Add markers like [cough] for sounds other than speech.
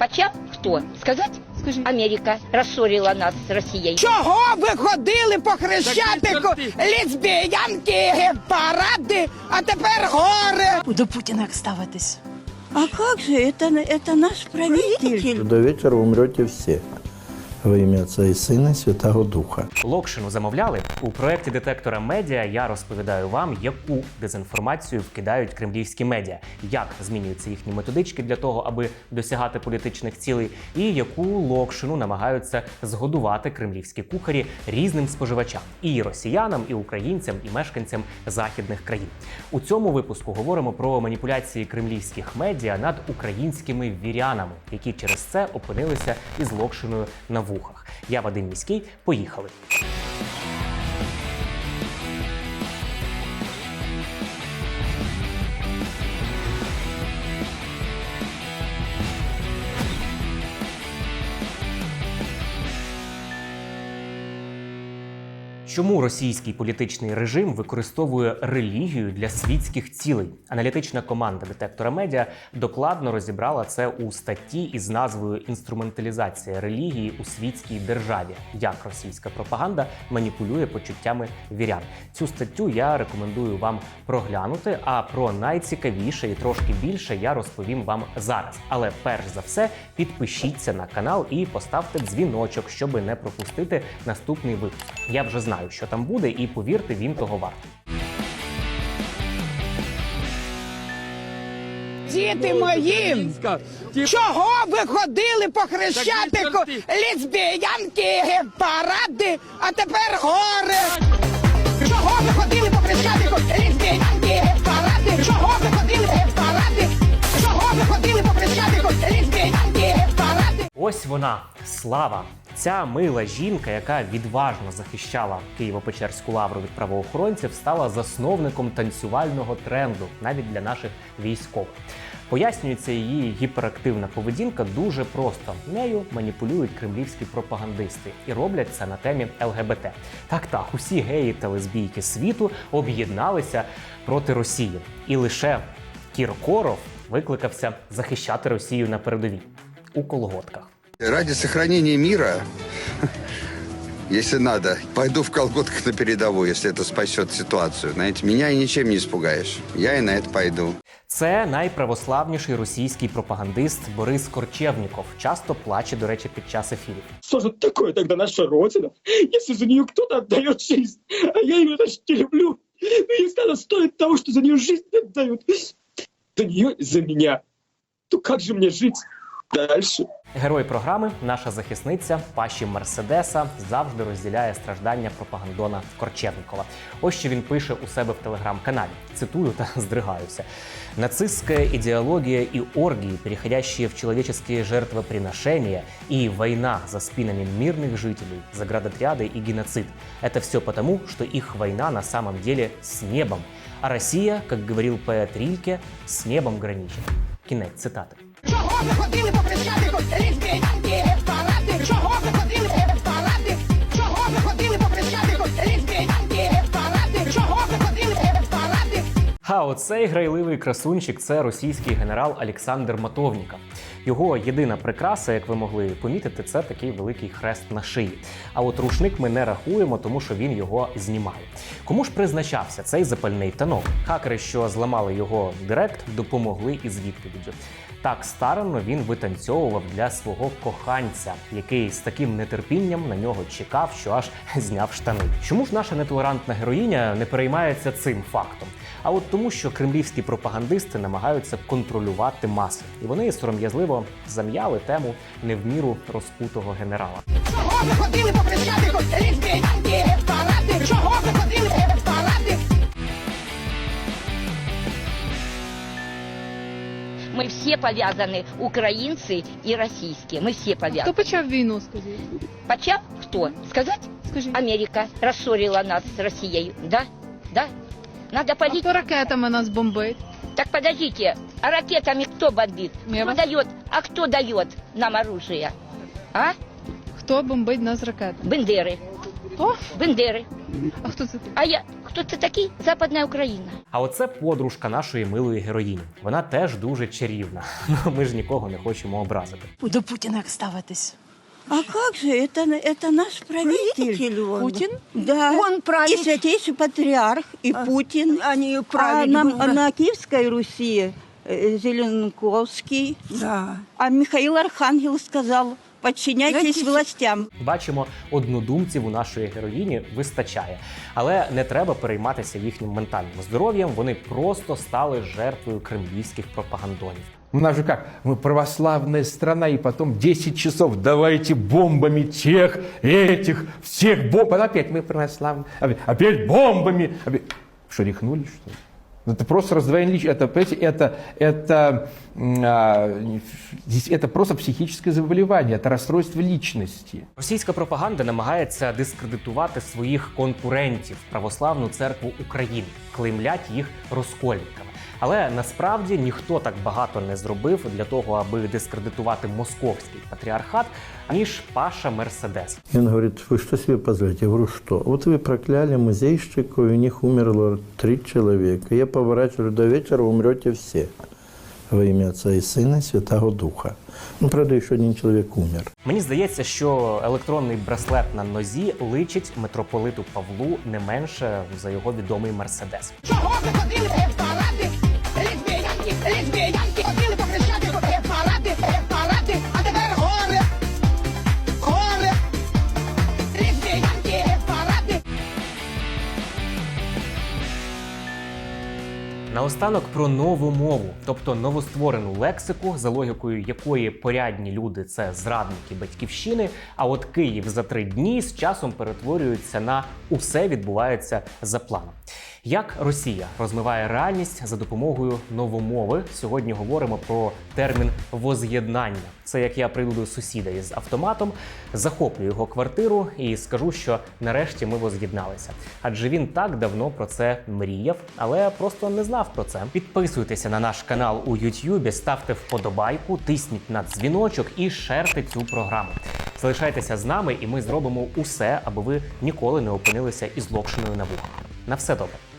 Почав хто? Сказати? Скажіть. Америка розсорила нас з Росією. Чого ви ходили по хрещатику? лісбіянки Лесбіянки, гей-паради, а тепер горе. До Путіна як ставитись? А як же, Це, это наш правитель. До вечора умрете все. Во ім'я Отця і Сина Святого Духа. Локшину замовляли у проєкті детектора медіа. Я розповідаю вам, яку дезінформацію вкидають кремлівські медіа, як змінюються їхні методички для того, аби досягати політичних цілей, і яку локшину намагаються згодувати кремлівські кухарі різним споживачам і росіянам, і українцям, і мешканцям західних країн. У цьому випуску говоримо про маніпуляції кремлівських медіа над українськими вірянами, які через це опинилися із локшиною на вухах. Я Вадим Міський. Поїхали. Чому російський політичний режим використовує релігію для світських цілей? Аналітична команда детектора медіа докладно розібрала це у статті із назвою Інструменталізація релігії у світській державі. Як російська пропаганда маніпулює почуттями вірян. Цю статтю я рекомендую вам проглянути. А про найцікавіше і трошки більше я розповім вам зараз. Але перш за все, підпишіться на канал і поставте дзвіночок, щоб не пропустити наступний випуск. Я вже знаю, що там буде, і повірте, він того вартий. Діти мої, чого ви ходили по хрещатику? Лесбіянки, гей-паради, а тепер горе. Чого ви ходили по хрещатику? Лесбіянки, гей-паради, чого ви ходили гей-паради? Чого ви ходили по хрещатику? Лесбіянки, гей-паради. Ось вона слава. Ця мила жінка, яка відважно захищала Києво-Печерську лавру від правоохоронців, стала засновником танцювального тренду навіть для наших військових. Пояснюється її гіперактивна поведінка дуже просто. Нею маніпулюють кремлівські пропагандисти і роблять це на темі ЛГБТ. Так, так, усі геї та лесбійки світу об'єдналися проти Росії, і лише Кіркоров викликався захищати Росію на передовій у колготках. Ради сохранения мира, [laughs] если надо, пойду в колготках на передовую, если это спасет ситуацию. Знаете, меня и ничем не испугаешь. Я и на это пойду. Це найправославніший російський пропагандист Борис Корчевніков. Часто плаче, до речі, під час ефірів. Что же такое тогда наша Родина, если за нее кто-то отдает жизнь? А я ее даже не люблю. Но если она стоит того, что за нее жизнь отдают, за нее и за меня, то как же мне жить дальше? Герой програми, наша захисниця Паші Мерседеса, завжди розділяє страждання пропагандона Корчевнікова. Ось що він пише у себе в телеграм-каналі. Цитую та здригаюся. Нацистская идеология и оргии, переходящие в человеческие жертвоприношения, и война за спинами мирных жителей, заградотряды и геноцид. Это все потому, что их война на самом деле с небом. А Россия, как говорил поэт Рильке, с небом граничит. Кінець цитати. Чого ви ходили по хрещатику? Лесбіянки, гей-паради, чого ви ходили гей-паради? Чого ви ходили по хрещатику? Лесбіянки, гей-паради, чого ви ходили? А оцей грайливий красунчик це російський генерал Олександр Матовніка. Його єдина прикраса, як ви могли помітити, це такий великий хрест на шиї. А от рушник ми не рахуємо, тому що він його знімає. Кому ж призначався цей запальний танок? Хакери, що зламали його директ, допомогли із відповіддю. Так старанно він витанцьовував для свого коханця, який з таким нетерпінням на нього чекав, що аж зняв штани. Чому ж наша нетолерантна героїня не переймається цим фактом? А от тому, що кремлівські пропагандисти намагаються контролювати маси, і вони сором'язливо зам'яли тему не в міру розкутого генерала. Чого ви ходили по хрещатику? Лесбіянки, гей-паради, чого ви ходили гей-паради? Мы все повязаны, украинцы и российские. Мы все Хто повязаны. почав війну, скажіть? Почав хто? Сказать? Скажіть. Америка расшорила нас с Россией. Да? Да? Надо А полить. хто ракетами нас бомбить? Так подождите, а ракетами кто бомбит? Я Кто вас- дает? А кто дает нам оружие? А? Хто бомбить нас ракетами? Бендеры. О, Бендеры. А хто це такий? А я хто це такий? Западна Україна. А оце подружка нашої милої героїні. Вона теж дуже чарівна. [laughs] Ми ж нікого не хочемо образити. До Путіна як ставитись? А как же, это, это наш правитель. он. Путин? Да. Он правит. И святейший патриарх, и Путин. Они А правили. на, бы- на Киевской Руси э, Зеленковский, Да. а Михаил Архангел сказал, подчиняйтесь Знаете, властям. Бачимо, однодумців у нашої героїні вистачає, але не треба перейматися їхнім ментальним здоров'ям. Вони просто стали жертвою кремлівських пропагандонів. У нас же как? Мы православная страна, и потом 10 часов давайте бомбами тех, этих, всех бомб. А опять мы православные. Опять, опять бомбами. Опять. Что, рехнули, что ли? Ну, Это просто раздвоение личности. Это, понимаете, это, это, м, а, здесь это просто психическое заболевание, это расстройство личности. Російська пропаганда намагається дискредитувати своїх конкурентів православну церкву України, клеймлять їх розкольниками. Але насправді ніхто так багато не зробив для того, аби дискредитувати московський патріархат, ніж Паша Мерседес. И он говорит, вы что себе позволяете? Я говорю, что? Вот вы прокляли музейщика, и у них умерло три человека. Я поворачиваю, до вечора умрете все. Во ім'я Отця і Сина, і Святого Духа. Ну, правда, еще один чоловік умер. Мені здається, що електронний браслет на нозі личить митрополиту Павлу не менше за його відомий мерседес. Чого ви ходили в? Лесбіянки, лесбіянки, Наостанок про нову мову, тобто новостворену лексику, за логікою якої порядні люди це зрадники батьківщини. А от Київ за три дні з часом перетворюється на усе відбувається за планом. Як Росія розмиває реальність за допомогою новомови? Сьогодні говоримо про термін воз'єднання. Це як я прийду до сусіда із автоматом, захоплю його квартиру і скажу, що нарешті ми воз'єдналися. Адже він так давно про це мріяв, але просто не знав про це. Підписуйтеся на наш канал у YouTube, ставте вподобайку, тисніть на дзвіночок і шерте цю програму. Залишайтеся з нами, і ми зробимо усе, аби ви ніколи не опинилися із локшиною на вухах. На все добре.